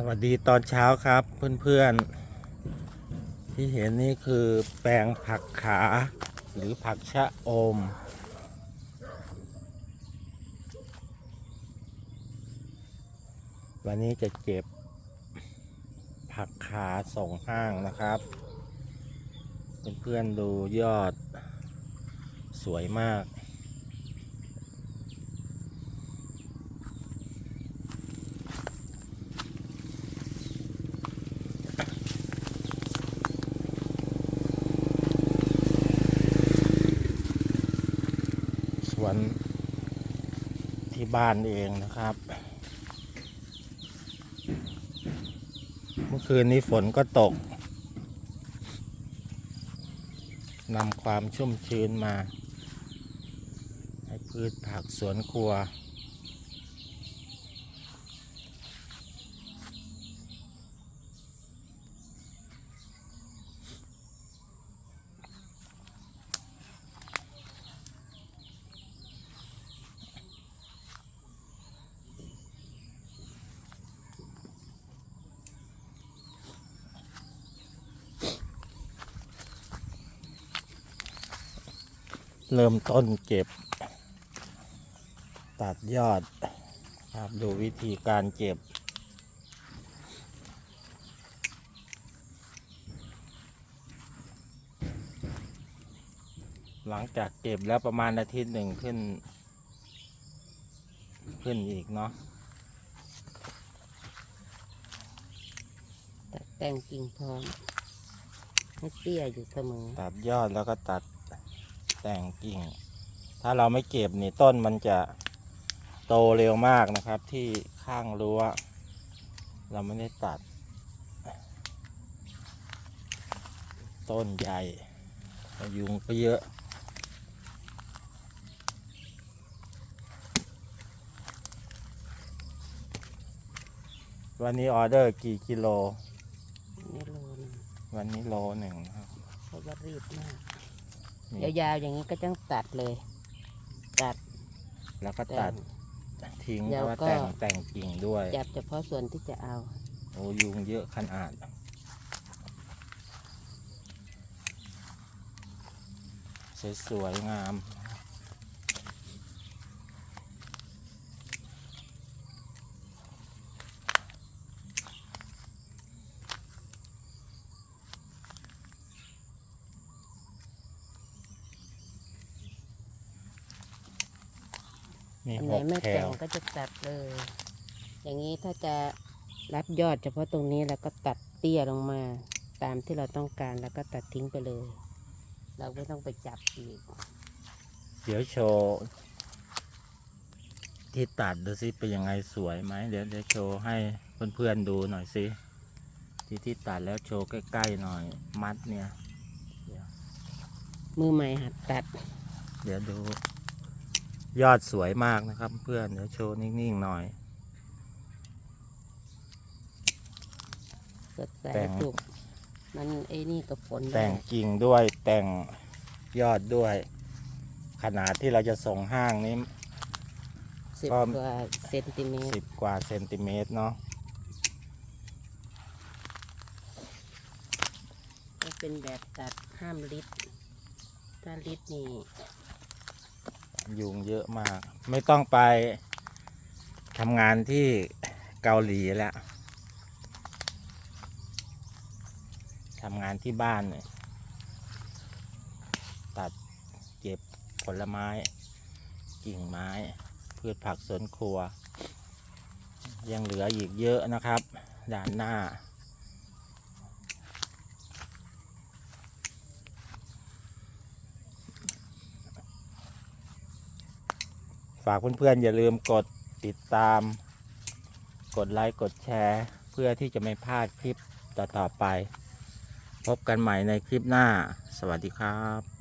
สวัสดีตอนเช้าครับเพื่อนๆ ที่เห็นนี่คือแปลงผักขาหรือผักชะอม วันนี้จะเก็บผักขาส่งห้างนะครับ เพื่อนๆดูยอดสวยมาก ส วนที่บ้านเองนะครับ เมื่อคืนนี้ฝนก็ตกนำความชุ่มชื้นมา ให้พืชผักสวนครัว เริ่มต้นเก็บ ตัดยอดครับดูวิธีการเก็บ หลังจากเก็บแล้วประมาณอาทิตย์หนึ่งขึ้น ขึ้นอีกเนาะตัดแต่งกิ่งพร้อมให้เตี้ยอยู่เสมอ ตัดยอดแล้วก็ตัด แต่งกิ่ง ถ้าเราไม่เก็บนี่ต้นมันจะโตเร็วมากนะครับ ที่ข้างรั้ว เราไม่ได้ตัด ต้นใหญ่ยุงก็เยอะวันนี้ออเดอร์กี่กิโลไม่โลนงวันนี้โลหนึ่งนะครับเพราะว่ารีบมาก นี่ยาวๆอย่างนี้ก็ต้องตัดเลย ตัด แล้วก็แต่ตัดงทิ้งแล้เพวราะว่าก็ แต่งแต่งกิ่งด้วยจับเฉพาะส่วนที่จะเอา โอ้ยุงเยอะขนาดสวยๆงาม มีอันหไหนกไม่แถแต่งวก็จะตัดเลย อย่างนี้ถ้าจะรับยอดเฉพาะตรงนี้แล้วก็ตัดเตี้ยลงมา ตามที่เราต้องการแล้วก็ตัดทิ้งไปเลย เราไม่ต้องไปจับอีก เดี๋ยวโชว์ที่ตัดดูสิเป็นยังไงสวยไหมเดี๋ยวเดี๋ยวโชว์ให้เพื่อนๆดูหน่อยสิที่ที่ตัดแล้วโชว์ใกล้ๆหน่อยมัดเนี่ย มือใหม่หัดตัด เดี๋ยวดู ยอดสวยมากนะครับ เพื่อนเดี๋ยวโชว์นิ่งๆหน่อย สดใสแต่งสุกมันไอ้นี่กับฝนแต่งได้กิ่งด้วยแต่งยอดด้วย ขนาดที่เราจะส่งห้างนี้ สิบก็ กว่าเซนติเมตร สิบกว่าเซนติเมตรเนาะมันเป็นแบบตัดห้ามลิดถ้าลิดนี่ ยุงเยอะมาก ไม่ต้องไปทำงานที่เกาหลีแล้วทำงานที่บ้านเนี่ยตัดเก็บผลไม้ กิ่งไม้ พืชผักสวนครัว ยังเหลืออีกเยอะนะครับด้านหน้า ฝากเพื่อนๆอย่าลืมกดติดตาม กดไลค์ กดแชร์ เพื่อที่จะไม่พลาดคลิปต่อๆไป พบกันใหม่ในคลิปหน้า สวัสดีครับ